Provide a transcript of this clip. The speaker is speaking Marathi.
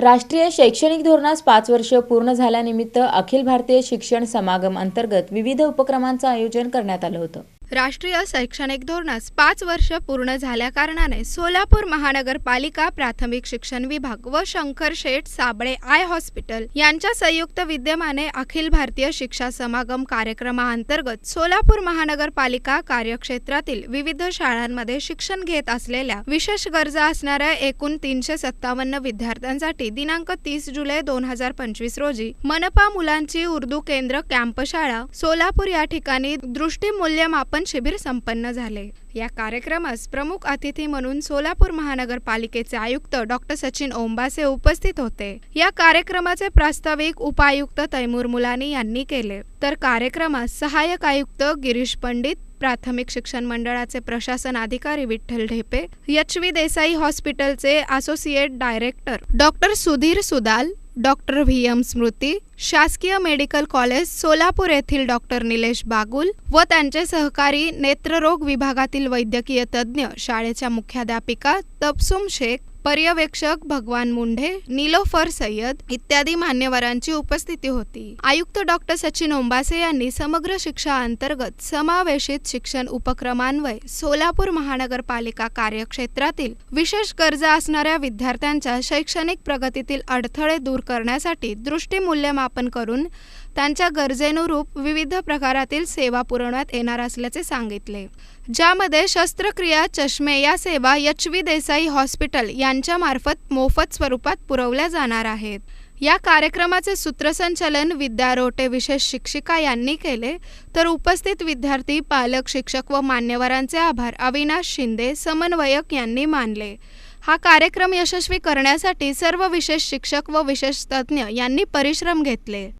राष्ट्रीय शैक्षणिक धोरणास पाच वर्ष पूर्ण झाल्यानिमित्त अखिल भारतीय शिक्षण समागम अंतर्गत विविध उपक्रमांचं आयोजन करण्यात आलं होतं. राष्ट्रीय शैक्षणिक धोरणास पाच वर्ष पूर्ण झाल्याकारणाने सोलापूर महानगरपालिका प्राथमिक शिक्षण विभाग व शंकर शेठ साबळे आय हॉस्पिटल यांच्या संयुक्त विद्यमाने अखिल भारतीय शिक्षा समागम कार्यक्रमाअंतर्गत सोलापूर महानगरपालिका कार्यक्षेत्रातील विविध शाळांमध्ये शिक्षण घेत असलेल्या विशेष गरजा असणाऱ्या एकूण तीनशे सत्तावन्न विद्यार्थ्यांसाठी दिनांक तीस जुलै दोन हजार पंचवीस रोजी मनपा मुलांची उर्दू केंद्र कॅम्प शाळा सोलापूर या ठिकाणी दृष्टी मूल्यमापन शिबिर संपन्न झाले. या कार्यक्रमास प्रमुख अतिथी म्हणून सोलापूर महानगरपालिकेचे आयुक्त डॉक्टर सचिन ओंबासे उपस्थित होते. या कार्यक्रमाचे प्रास्ताविक उपायुक्त तैमूर मुलानी यांनी केले. तर कार्यक्रमास सहाय्यक आयुक्त गिरीश पंडित प्राथमिक शिक्षण मंडळाचे प्रशासन अधिकारी विठ्ठल ढेपे एच व्ही देसाई हॉस्पिटलचे associate director doctor Sudhir Sudal doctor V M Smriti शासकीय मेडिकल कॉलेज सोलापूर येथील डॉक्टर निलेश बागुल व त्यांचे सहकारी नेत्ररोग विभागातील वैद्यकीय तज्ज्ञ शाळेच्या मुख्याध्यापिका तबसुम शेख पर्यवेक्षक भगवान मुंढे निलोफर सय्यद इत्यादी मान्यवरांची उपस्थिती होती. आयुक्त डॉक्टर सचिन ओंबासे यांनी समग्र शिक्षा अंतर्गत समावेशित शिक्षण उपक्रमान्वये सोलापूर महानगरपालिका कार्यक्षेत्रातील विशेष गरजा असणाऱ्या विद्यार्थ्यांच्या शैक्षणिक प्रगतीतील अडथळे दूर करण्यासाठी दृष्टी मूल्यमापन करून त्यांच्या गरजेनुरूप विविध प्रकारातील सेवा पुरवण्यात येणार असल्याचे सांगितले. ज्यामध्ये शस्त्रक्रिया चष्मे या सेवा एच व्ही देसाई हॉस्पिटल यांच्यामार्फत मोफत स्वरूपात पुरवल्या जाणार आहेत. या कार्यक्रमाचे सूत्रसंचालन विद्या रोटे विशेष शिक्षिका यांनी केले. तर उपस्थित विद्यार्थी पालक शिक्षक व मान्यवरांचे आभार अविनाश शिंदे समन्वयक यांनी मानले. हा कार्यक्रम यशस्वी करण्यासाठी सर्व विशेष शिक्षक व विशेष तज्ज्ञ यांनी परिश्रम घेतले.